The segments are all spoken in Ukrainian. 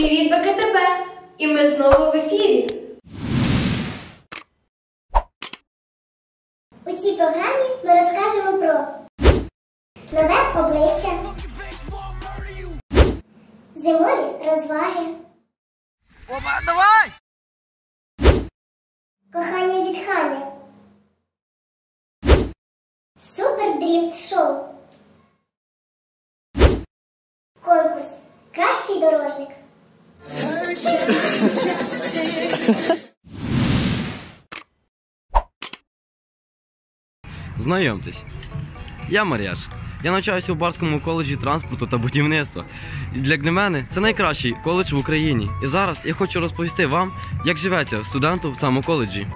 Привіт, БКТБ! І ми знову в ефірі. У цій програмі ми розкажемо про нове обличчя, зимові розваги, Опа, давай! кохання зітхання, супердріфт шоу, конкурс Кращий дорожник. Знайомтесь, я Мар'яш. Я навчаюся у Барському коледжі транспорту та будівництва. Для мене це найкращий коледж в Україні. І зараз я хочу розповісти вам, як живеться студенту в цьому коледжі.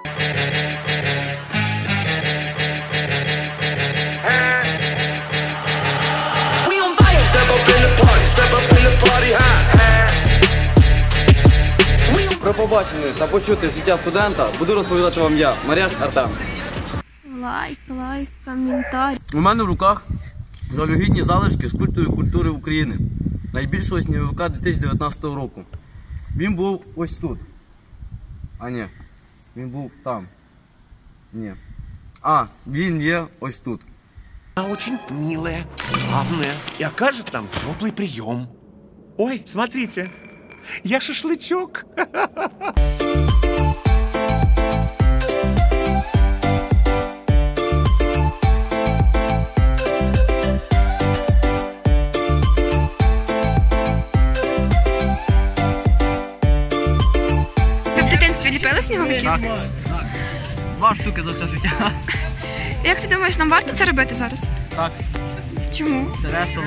We on fire. Step up in the party, step up in the party high. Побачення та почути життя студента буду розповідати вам я, Мар'яш Артем. Лайк, лайк, коментар. У мене в руках жалюгідні залишки скульптури культури культури України, найбільшого сніговика 2019 року. Він був ось тут. А ні, він був там. Ні. А, він є ось тут. Она очень милая, славная и окажет нам теплый прием. Ой, смотрите, я шашлычок. Ви в дитинстві ліпили сніговиків? Два штуки за все життя. Як ти думаєш, нам варто це робити зараз? Так, Чому? це весело.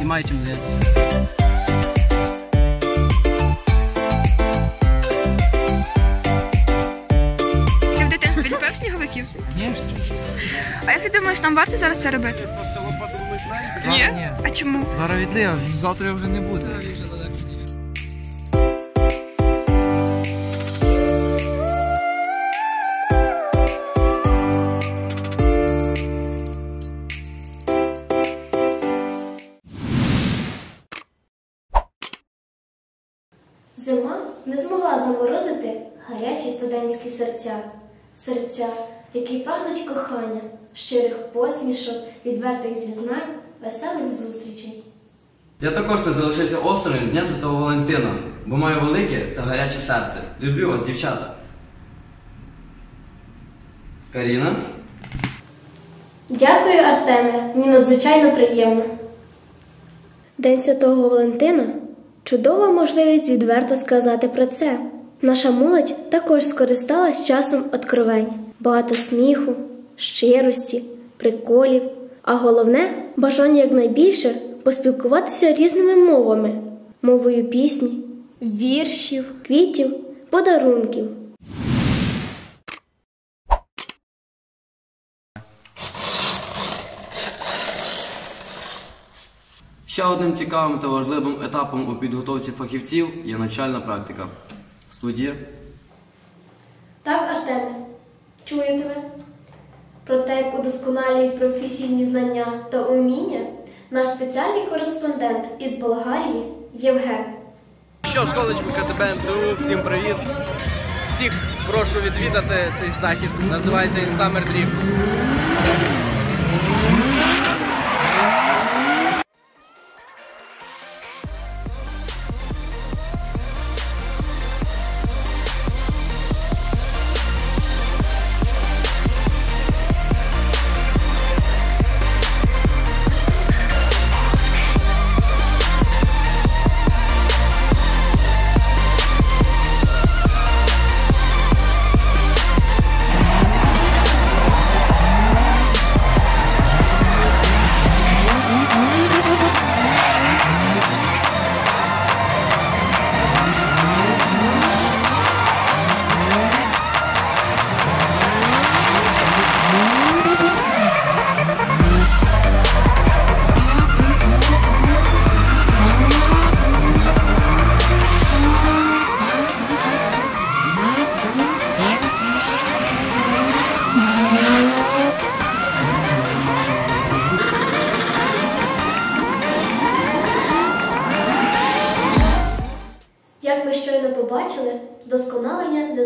І має чим зайнятися. Думаєш, нам варто зараз це робити? Ні? Ні. А чому? Зараз відлив, завтра вже не буде. Зима не змогла заморозити гарячі студентські серця, серця, які прагнуть кохання, щирих посмішок, відвертих зізнань, веселих зустрічей. Я також не залишився осторонь Дня Святого Валентина, бо маю велике та гаряче серце. Люблю вас, дівчата. Каріна? Дякую, Артеме. Мені надзвичайно приємно. День Святого Валентина чудова можливість відверто сказати про це. Наша молодь також скористалась часом откровень. Багато сміху, щирості, приколів, а головне бажання якнайбільше поспілкуватися різними мовами, мовою пісні, віршів, квітів, подарунків. Ще одним цікавим та важливим етапом у підготовці фахівців є навчальна практика. Студія. Так, Артеме, чую тебе. Про те, як удосконалюють професійні знання та уміння, наш спеціальний кореспондент із Болгарії Євген. Що ж, коледж БКТБ МТУ, всім привіт! Всіх прошу відвідати цей захід. Називається Summer Drift.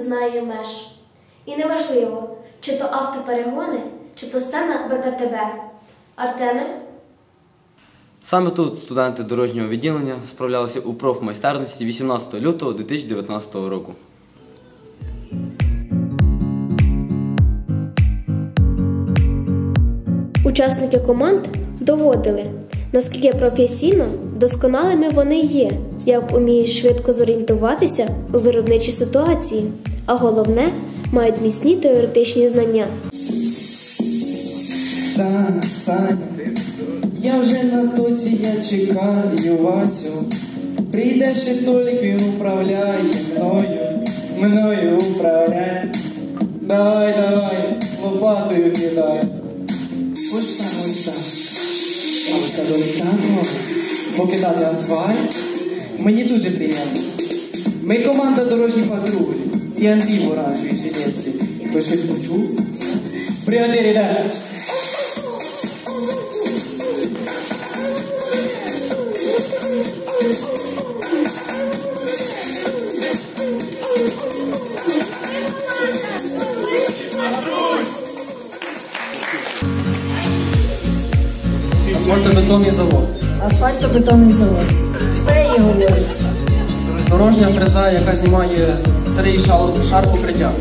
Знає меж. І неважливо, чи то автоперегони, чи то сцена БКТБ. Артеме, Саме тут студенти дорожнього відділення справлялися у профмайстерності 18 лютого 2019 року. учасники команд доводили, наскільки професійно досконалими вони є, як уміють швидко зорієнтуватися у виробничій ситуації, а головне, мають міцні теоретичні знання. Та, Саня, я вже на тоці, я чекаю Васю. Прийде ще Толік, він управляє мною, мною управляє. Давай, давай, лопатою кидай. Ось так, ось так. Ось так, ось так. Покидати асфальт. Мені дуже приємно. Ми команда дорожній патруль і в оранжевій жилетці. Хтось щось почув? Привіт, ребята! Асфальтобетонний завод. Асфальтобетонний завод. Феї говорять. Дорожня фреза, яка знімає старий шар, шар покриття.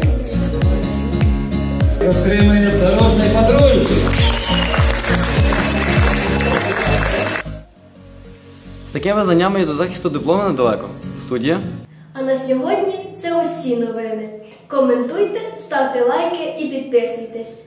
Отримає дорожній патруль. З такими знаннями і до захисту диплома недалеко. Студія. А на сьогодні це усі новини. Коментуйте, ставте лайки і підписуйтесь.